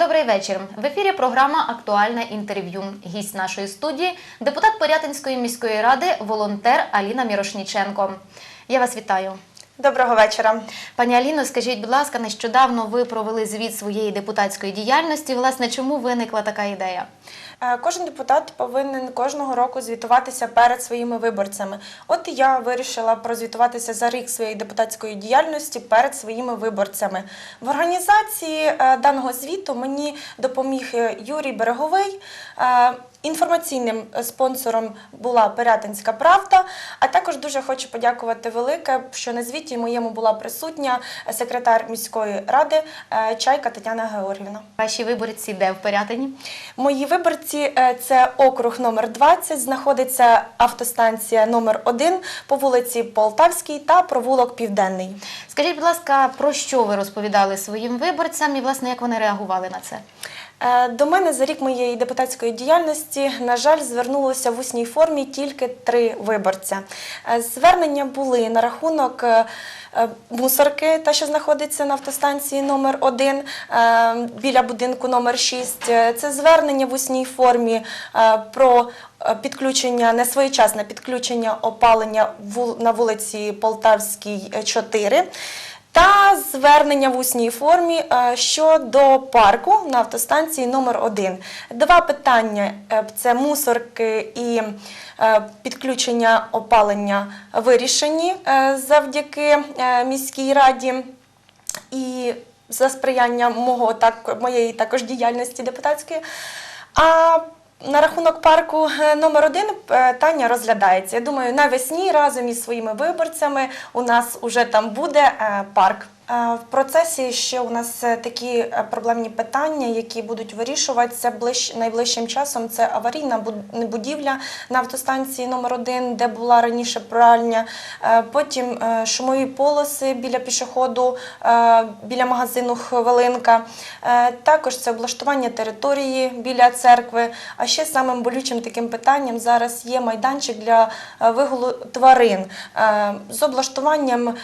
Добрий вечір. В ефірі програма Актуальне інтерв'ю. Гість нашої студії депутат Порятинської міської ради, волонтер Аліна Мірошніченко. Я вас вітаю. Доброго вечора. Пані Аліно, скажіть, будь ласка, нещодавно ви провели звіт своєї депутатської діяльності. Власне, чому виникла така ідея? Е, Кожен депутат повинен кожного року звітуватися перед своїми виборцями. От я вирішила прозвітуватися за рік своєї депутатської діяльності перед своїми виборцями. В організації е, даного звіту мені допоміг е, Юрій Береговий. Е, Інформаційним спонсором була Пирятинська Правда. А також дуже хочу подякувати велике, що на звіті моєму була присутня секретар міської ради е, Чайка Тетяна Георгівна. Ваші виборці де в Пирятині? Мої виборці е, це округ номер 20, знаходиться автостанція номер 1 по вулиці Полтавській та провулок Південний. Скажіть, будь ласка, про що ви розповідали своїм виборцям і, власне, як вони реагували на це? Е, До мене за рік моєї депутатської діяльності, на жаль, звернулося в усній формі тільки три виборця. Е, Звернення були на рахунок е, мусорки, та що знаходиться на автостанції номер 1 біля будинку номер 6. Е, Це звернення в усній формі про підключення, несвоєчасне підключення опалення на вулиці Полтавській е, 4. Та звернення в усній формі е, щодо парку на автостанції номер 1 Два питання: е, це мусорки і е, підключення опалення вирішені завдяки міській раді. І за сприяння мого моєї також діяльності депутатської. А на рахунок парку е, номер один е, Таня розглядається. Я думаю, навесні разом із своїми виборцями у нас уже там буде е, парк. Е, В процесі ще у нас е, такі е, проблемні питання, які будуть вирішуватися ближ... найближчим часом. Це аварійна будівля на автостанції номер 1 де була раніше пральня. Потім шумові полоси біля пішоходу, біля магазину Хвилинка. Також це облаштування території біля церкви. А ще самим болючим таким питанням зараз є майданчик для вигулу тварин з облаштуванням.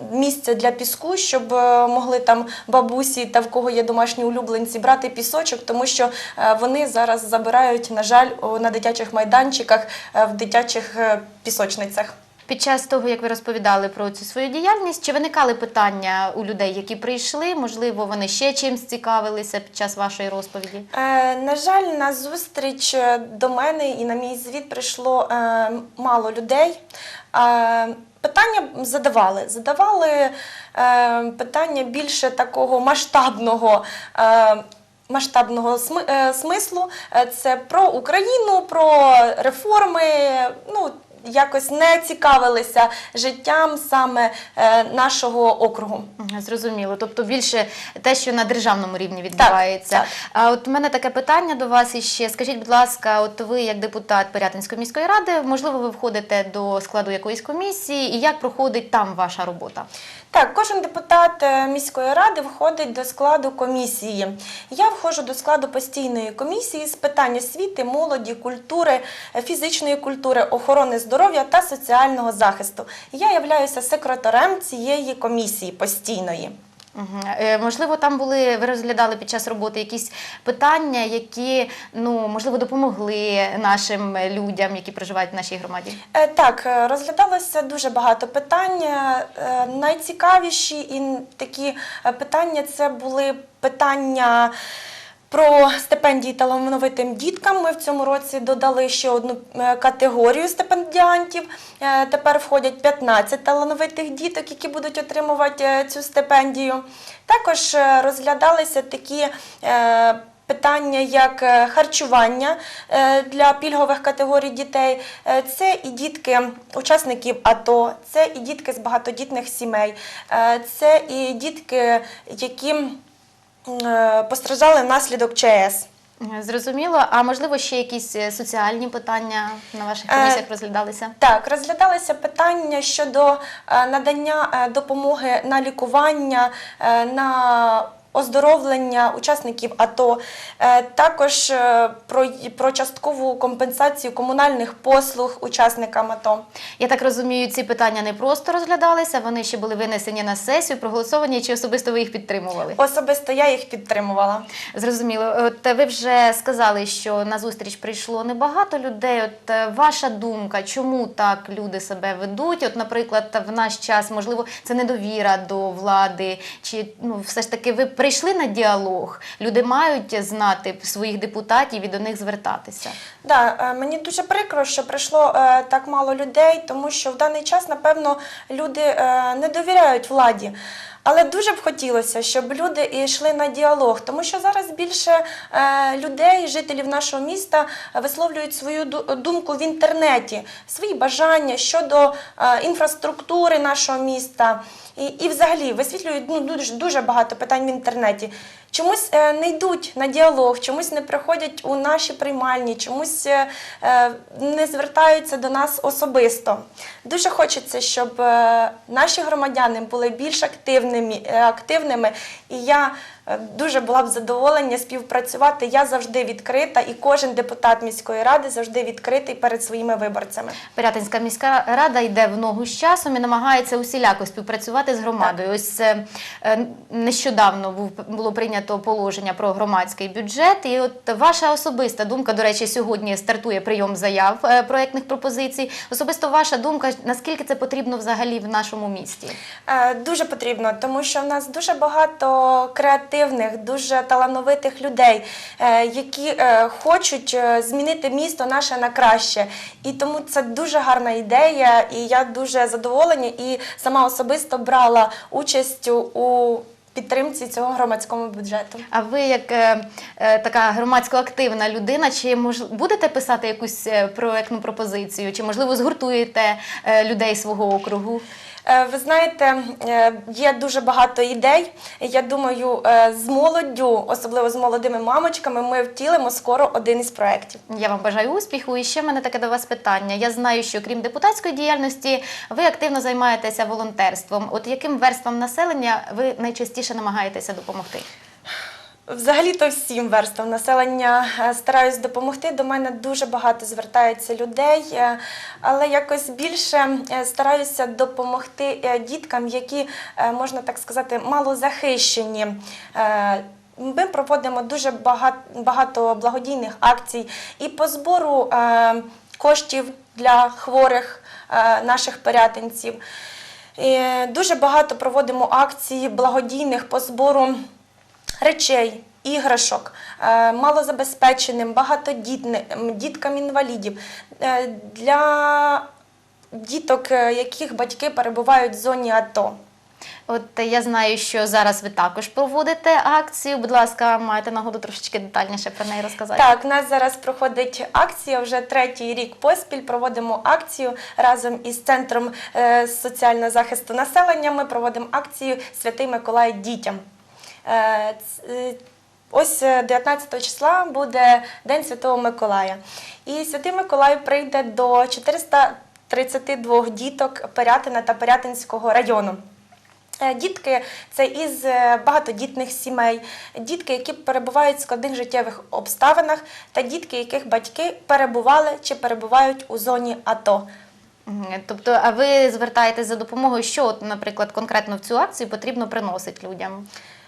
Е, Місця для піску, щоб е, могли там бабусі та в кого є домашні улюбленці брати пісочок, тому що е, вони зараз забирають, на жаль, на дитячих майданчиках е, в дитячих пісочницях. Під час того, як ви розповідали про цю свою діяльність, чи виникали питання у людей, які прийшли? Можливо, вони ще чимсь цікавилися під час вашої розповіді? Е, на жаль, на зустріч до мене і на мій звіт прийшло е, мало людей. Е, питання задавали. Задавали е, питання більше такого масштабного. Е, Масштабного е, смислу Е, це про Україну, про реформи. Ну якось не цікавилися життям саме е, нашого округу. Зрозуміло. Тобто більше те, що на державному рівні відбувається. так. А от у мене таке питання до вас іще. Скажіть, будь ласка, от ви як депутат Пирятинської міської ради, можливо, ви входите до складу якоїсь комісії, і як проходить там ваша робота? Так, кожен депутат е, міської ради входить до складу комісії. Я входжу до складу постійної комісії з питань освіти, молоді, культури, е, фізичної культури, охорони здоров'я та соціального захисту. Я являюся секретарем цієї комісії постійної. Е, Можливо, там були ви розглядали під час роботи якісь питання, які ну можливо допомогли нашим людям, які проживають в нашій громаді. Е, Так, е, розглядалося дуже багато питань. Е, Найцікавіші і такі питання це були питання. Про стипендії талановитим діткам ми в цьому році додали ще одну е, категорію стипендіантів. Е, Тепер входять 15 талановитих діток, які будуть отримувати е, цю стипендію. Також розглядалися такі питання, як харчування для пільгових категорій дітей. Це і дітки учасників АТО, це і дітки з багатодітних сімей, це і дітки, які постраждали внаслідок ЧС. Е, Зрозуміло. А можливо, ще якісь е, соціальні питання на ваших Е, комісіях розглядалися? Так, розглядалися питання щодо е, надання е, допомоги на лікування, е, на оздоровлення учасників АТО, е, також е, про, про часткову компенсацію комунальних послуг учасникам АТО. Я так розумію, ці питання не просто розглядалися, вони ще були винесені на сесію, проголосовані, чи особисто ви їх підтримували? Особисто я їх підтримувала. Зрозуміло. От е, ви вже сказали, що на зустріч прийшло небагато людей. От ваша думка, чому так люди себе ведуть? От, наприклад, в наш час, можливо, це недовіра до влади, чи ну все ж таки ви прийшли на діалог? Люди мають знати своїх депутатів і до них звертатися. Да, е, мені дуже прикро, що прийшло е, так мало людей, тому що в даний час, напевно, люди е, не довіряють владі. Але дуже б хотілося, щоб люди йшли на діалог, тому що зараз більше е, людей, жителів нашого міста, е, висловлюють свою думку в інтернеті, свої бажання щодо е, інфраструктури нашого міста. І, і взагалі висвітлюють ну, дуже, дуже багато питань в інтернеті. Чомусь е, не йдуть на діалог, чомусь не приходять у наші приймальні, чомусь е, е, не звертаються до нас особисто. Дуже хочеться, щоб наші громадяни були більш активними, активними і я дуже була б задоволення співпрацювати. Я завжди відкрита, і кожен депутат міської ради завжди відкритий перед своїми виборцями. Пирятинська міська рада йде в ногу з часом і намагається усіляко співпрацювати з громадою. Ось е, е, нещодавно було прийнято положення про громадський бюджет. І от ваша особиста думка, до речі, сьогодні стартує прийом заяв е, проектних пропозицій. Особисто ваша думка, наскільки це потрібно взагалі в нашому місті? Е, Дуже потрібно, тому що в нас дуже багато креативних, дуже талановитих людей, е, які хочуть змінити місто наше на краще. І тому це дуже гарна ідея, і я дуже задоволена і сама особисто брала участь у підтримці цього громадського бюджету. А ви, як е, е, така громадсько активна людина, чи мож, будете писати якусь е, проектну пропозицію, чи можливо згуртуєте е, людей свого округу? Е, Ви знаєте, е, є дуже багато ідей. Я думаю, е, з молоддю, особливо з молодими мамочками, ми втілимо скоро один із проєктів. Я вам бажаю успіху. І ще в мене таке до вас питання. Я знаю, що крім депутатської діяльності, ви активно займаєтеся волонтерством. От яким верствам населення ви найчастіше намагаєтеся допомогти? Взагалі-то всім верствам населення е, стараюсь допомогти. До мене дуже багато звертається людей, е, але якось більше е, стараюся допомогти діткам, які, можна так сказати, малозахищені. Е, Ми проводимо дуже багато, благодійних акцій і по збору коштів для хворих наших порятинців. Дуже багато проводимо акцій благодійних по збору речей, іграшок, е, малозабезпеченим, багатодітним, діткам інвалідів, е, для діток, е, яких батьки перебувають в зоні АТО. От я знаю, що зараз ви також проводите акцію. Будь ласка, маєте нагоду трошечки детальніше про неї розказати. Так, у нас зараз проходить акція, вже третій рік поспіль проводимо акцію разом із Центром соціального захисту населення. Ми проводимо акцію Святий Миколай дітям. Е, е, Ось е, 19 числа буде День Святого Миколая. І Святий Миколай прийде до 432 діток Пирятина та Пирятинського району. Е, Дітки це із е, багатодітних сімей, дітки, які перебувають в складних життєвих обставинах, та дітки, яких батьки перебували чи перебувають у зоні АТО. Тобто, а ви звертаєтесь за допомогою, що, наприклад, конкретно в цю акцію потрібно приносити людям?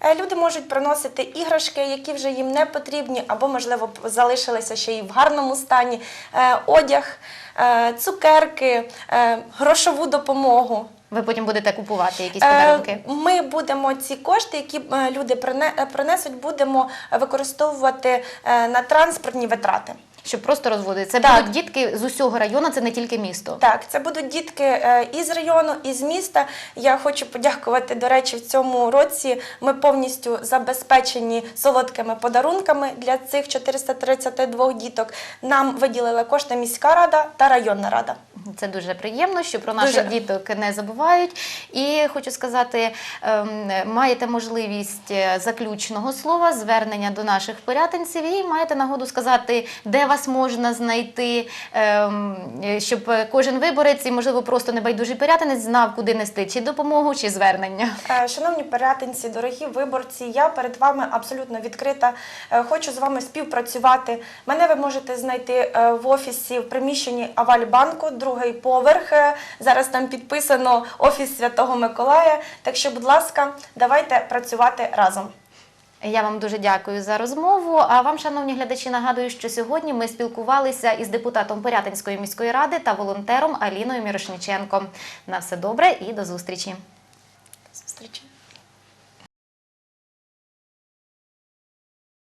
Е, Люди можуть приносити іграшки, які вже їм не потрібні, або, можливо, залишилися ще й в гарному стані, е, одяг, е, цукерки, грошову допомогу. Ви потім будете купувати якісь подарунки? Ми будемо ці кошти, які люди прине- принесуть, будемо використовувати на транспортні витрати. Щоб просто розводити. Це Так. будуть дітки з усього району, це не тільки місто. Так, це будуть дітки е, із району, із міста. Я хочу подякувати. До речі, в цьому році ми повністю забезпечені солодкими подарунками для цих 432 діток. Нам виділила кошти міська рада та районна рада. Це дуже приємно, що про наших Дуже. діток не забувають. І хочу сказати, ем, маєте можливість е, заключного слова, звернення до наших порятинців, і маєте нагоду сказати, де вас можна знайти, ем, е, щоб кожен виборець і, можливо, просто небайдужий порятинець знав, куди нести чи допомогу, чи звернення. Е, Шановні порятинці, дорогі виборці, я перед вами абсолютно відкрита. Е, Хочу з вами співпрацювати. Мене ви можете знайти е, в офісі в приміщенні Авальбанку, другий поверх. Е, Зараз там підписано офіс Святого Миколая. Так що, будь ласка, давайте працювати разом. Я вам дуже дякую за розмову. А вам, шановні глядачі, нагадую, що сьогодні ми спілкувалися із депутатом Порятинської міської ради та волонтером Аліною Мірошниченко. На все добре і до зустрічі. До зустрічі.